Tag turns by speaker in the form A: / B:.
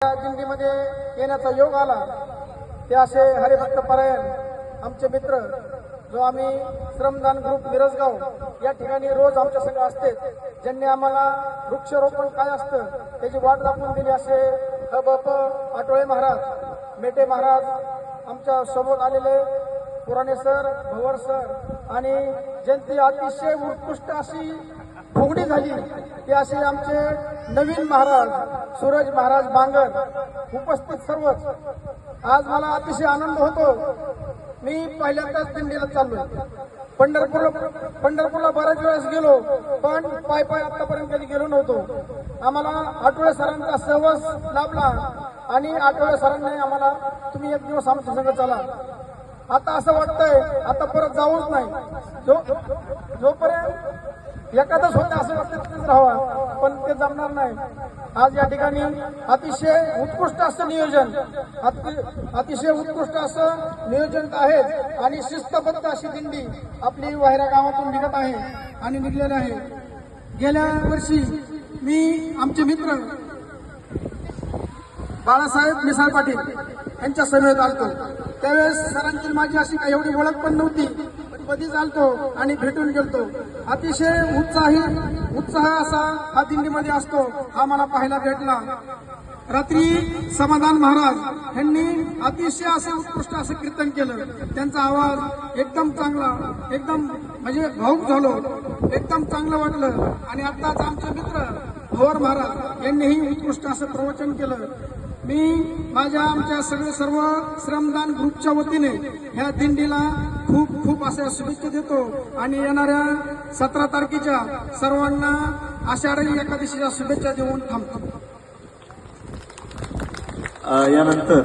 A: या दिंडीमध्ये येण्याचा योग आला ते असे हरिभक्त परायण आमचे मित्र जो आम्ही श्रमदान ग्रुप मिरजगाव या ठिकाणी रोज आमच्या संघ असते ज्यांनी आम्हाला वृक्षारोपण काय असतं त्याची वाट दाखवून दिली असे हबप आटोळे महाराज मेटे महाराज आमच्यासोबत आलेले पुराणे सर भवर सर आणि ज्यांची अतिशय उत्कृष्ट अशी फुगडी झाली. ते असे आमचे नवीन महाराज सूरज महाराज बांगर उपस्थित सर्वच. आज मला अतिशय आनंद होतो. मी पहिल्यांदाच दिंडीला चाललो पंढरपूर पंढरपूरला बऱ्याच वेळेस गेलो पण पाय पाय आतापर्यंत कधी गेलो नव्हतो. आम्हाला आठवडे सरांचा सहवास लाभला आणि आठवडे सरांनी आम्हाला तुम्ही एक दिवस आमच्या संघ चला. आता असं वाटतंय आता परत जाऊच नाही. जो जो एखादंच होतं असं वाटतं तिथेच राहावा. पण ते जमणार नाही. आज या ठिकाणी अतिशय उत्कृष्ट असं नियोजन. अतिशय उत्कृष्ट असं नियोजन आहे आणि शिस्तबद्ध अशी दिंडी आपली वाहिरा गावातून निघत आहे आणि निघलेली आहे. गेल्या वर्षी मी आमचे मित्र बाळासाहेब मिसाळ पाटील यांच्या सभेत आलतो. त्यावेळेस सरांची माझी अशी काही एवढी ओळख पण नव्हती. कधी चालतो आणि भेटून गेलतो. अतिशय उत्साही उत्साह असा हा दिंडीमध्ये असतो. हा मला पाहायला भेटला. रात्री समाधान महाराज यांनी अतिशय असे उत्कृष्ट असं कीर्तन केलं. त्यांचा आवाज एकदम चांगला एकदम म्हणजे भाऊक झालो. एकदम चांगलं वाटलं. आणि आत्ताच आमचे मित्र भवर महाराज यांनीही उत्कृष्ट असं प्रवचन केलं. मी माझ्या आमच्या सगळे सर्व श्रमदान ग्रुपच्या वतीने ह्या दिंडीला खूप खूप अशा शुभेच्छा देतो. आणि येणाऱ्या सतरा तारखेच्या सर्वांना आषाढी एकादशीच्या शुभेच्छा देऊन थांबतो.
B: यानंतर